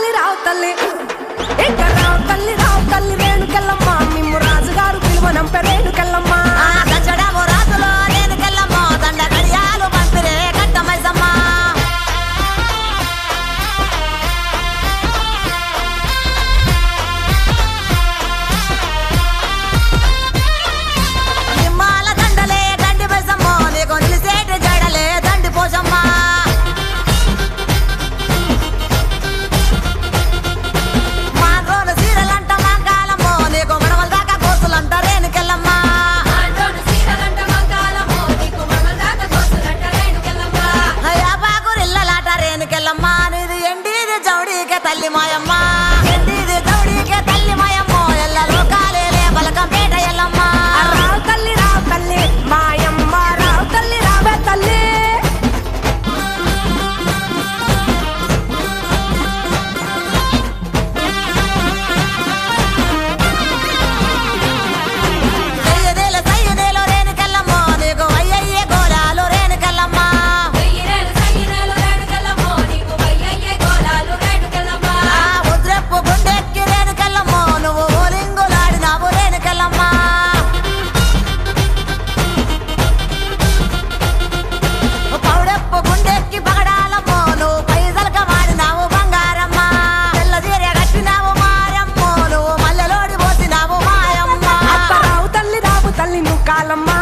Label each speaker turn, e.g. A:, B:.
A: তালে রাও তালে
B: తల్లి మాయమ్మ.
A: I'm my